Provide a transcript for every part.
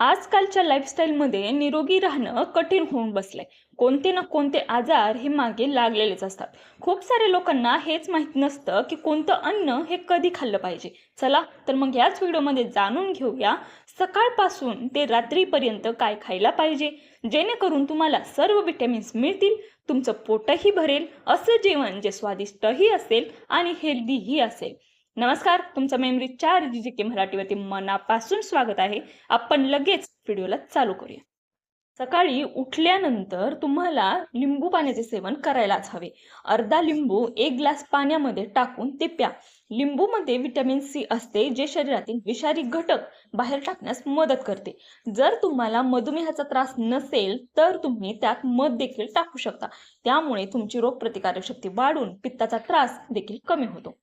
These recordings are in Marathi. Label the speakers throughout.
Speaker 1: आजकालच्या लाईफस्टाईलमध्ये निरोगी राहणं कठीण होऊन बसलंय. कोणते ना कोणते आजार हे मागे लागलेलेच असतात. खूप सारे लोकांना हेच माहीत नसतं की कोणतं अन्न हे कधी खाल्लं पाहिजे. चला तर मग याच व्हिडिओमध्ये जाणून घेऊया सकाळपासून ते रात्रीपर्यंत काय खायला पाहिजे. जेणेकरून तुम्हाला सर्व विटॅमिन्स मिळतील तुमचं पोटही भरेल असं जेवण जे स्वादिष्टही असेल आणि हेल्दीही असेल. नमस्कार तुमचं मेमरी चार जी जी के मराठीवरती मनापासून स्वागत आहे. आपण लगेच व्हिडिओला चालू करूया. सकाळी उठल्यानंतर तुम्हाला लिंबू पाण्याचे सेवन करायलाच हवे. अर्धा लिंबू एक ग्लास पाण्यामध्ये टाकून ते प्या. लिंबूमध्ये व्हिटॅमिन सी असते जे शरीरातील विषारी घटक बाहेर टाकण्यास मदत करते. जर तुम्हाला मधुमेहाचा त्रास नसेल तर तुम्ही त्यात मध देखील टाकू शकता. त्यामुळे तुमची रोगप्रतिकारक शक्ती वाढून पित्ताचा त्रास देखील कमी होतो.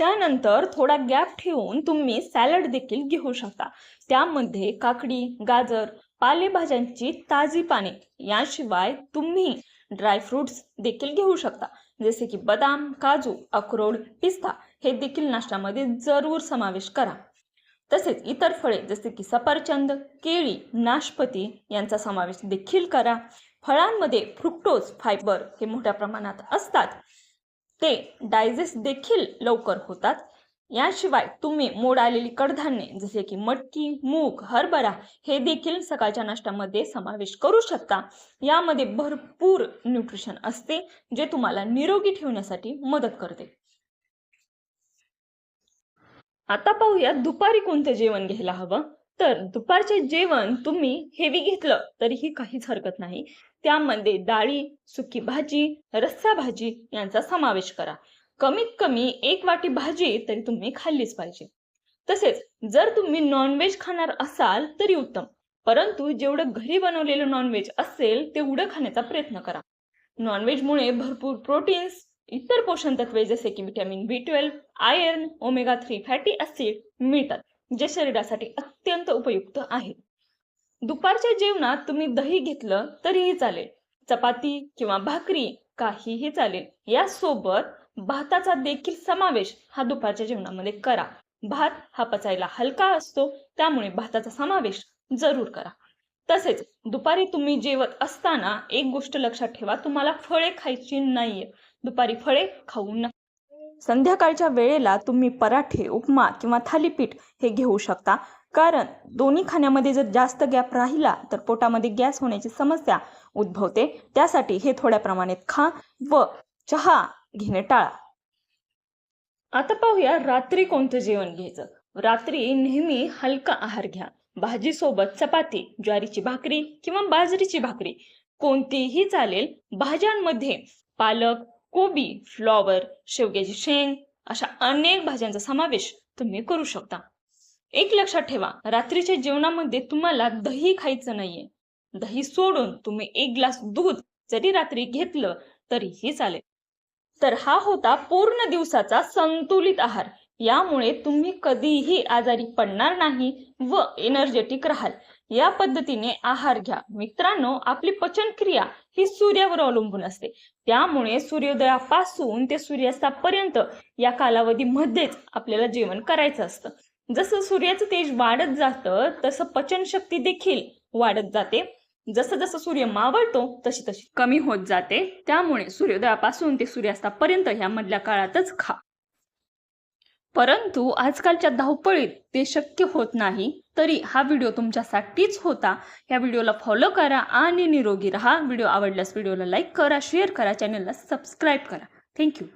Speaker 1: त्यानंतर थोडा गॅप ठेवून तुम्ही सॅलड देखील घेऊ शकता. त्यामध्ये काकडी गाजर पालेभाज्यांची ताजी पाने याशिवाय तुम्ही ड्रायफ्रुट्स देखील घेऊ शकता. जसे की बदाम काजू अक्रोड पिस्ता हे देखील नाश्त्यामध्ये जरूर समावेश करा. तसेच इतर फळे जसे की सफरचंद केळी नाशपती यांचा समावेश देखील करा. फळांमध्ये फ्रुक्टोज फायबर हे मोठ्या प्रमाणात असतात. ते डायजेस्ट देखील लवकर होतात. याशिवाय तुम्ही मोड आलेली कडधान्ये जसे की मटकी मूग हरभरा हे देखील सकाळच्या नाश्त्यामध्ये समावेश करू शकता. यामध्ये भरपूर न्यूट्रिशन असते जे तुम्हाला निरोगी ठेवण्यासाठी मदत करते. आता पाहूया दुपारी कोणतं जेवण घ्यायला हवं? तर दुपारचे जेवण तुम्ही हेवी घेतलं तरीही काहीच हरकत नाही. त्यामध्ये डाळी सुकी भाजी रस्सा भाजी यांचा समावेश करा. कमीत कमी एक वाटी भाजी तरी तुम्ही खाल्लीच पाहिजे. तसेच जर तुम्ही नॉनव्हेज खाणार असाल तरी उत्तम. परंतु जेवढं घरी बनवलेलं नॉनव्हेज असेल तेवढं खाण्याचा प्रयत्न करा. नॉनव्हेजमुळे भरपूर प्रोटीन्स इतर पोषण तत्वे जसे की vitamin B twelve iron omega three fatty acid मिळतात. जे शरीरासाठी अत्यंत उपयुक्त आहे. दुपारच्या जेवणात तुम्ही दही घेतलं तरीही चालेल. चपाती किंवा भाकरी काहीही चालेल. यासोबत भाताचा देखील समावेश हा दुपारच्या जेवणामध्ये करा. भात हा पचायला हलका असतो त्यामुळे भाताचा समावेश जरूर करा. तसेच दुपारी तुम्ही जेवत असताना एक गोष्ट लक्षात ठेवा तुम्हाला फळे खायची नाहीये. दुपारी फळे खाऊ नका. संध्याकाळच्या वेळेला तुम्ही पराठे उपमा किंवा थालीपीठ हे घेऊ शकता. कारण दोन्ही खाण्यामध्ये जर जास्त गॅप राहिला तर पोटामध्ये गॅस होण्याची समस्या उद्भवते. त्यासाठी हे थोड्या प्रमाणात खा व चहा घेणे टाळा. आता पाहूया रात्री कोणतं जेवण घ्यायचं? रात्री नेहमी हलका आहार घ्या. भाजीसोबत चपाती ज्वारीची भाकरी किंवा बाजरीची भाकरी. कोणतीही चालेल. भाज्यांमध्ये पालक कोबी फ्लॉवर शेवग्याची शेंग अशा अनेक भाज्यांचा समावेश तुम्ही करू शकता. एक लक्षात ठेवा रात्रीच्या जेवणामध्ये तुम्हाला दही खायचं नाहीये. दही सोडून तुम्ही एक ग्लास दूध जरी रात्री घेतलं तरीही चालेल. तर हा होता पूर्ण दिवसाचा संतुलित आहार. यामुळे तुम्ही कधीही आजारी पडणार नाही व एनर्जेटिक राहाल. या पद्धतीने आहार घ्या. मित्रांनो आपली पचनक्रिया ही सूर्यावर अवलंबून असते. त्यामुळे सूर्योदयापासून ते सूर्यास्तापर्यंत या कालावधीमध्येच आपल्याला जेवण करायचं असतं. जसं सूर्याचं तेज वाढत जातं तसं पचनशक्ती देखील वाढत जाते. जसं जसं सूर्य मावळतो तशी तशी कमी होत जाते. त्यामुळे सूर्योदयापासून ते सूर्यास्तापर्यंत ह्या मधल्या काळातच खा. परंतु आजकालच्या धावपळीत ते शक्य होत नाही तरी हा व्हिडिओ तुमच्यासाठीच होता. या व्हिडिओला फॉलो करा आणि निरोगी राहा. व्हिडिओ आवडल्यास व्हिडिओला लाईक करा शेअर करा चॅनलला सबस्क्राईब करा. थँक्यू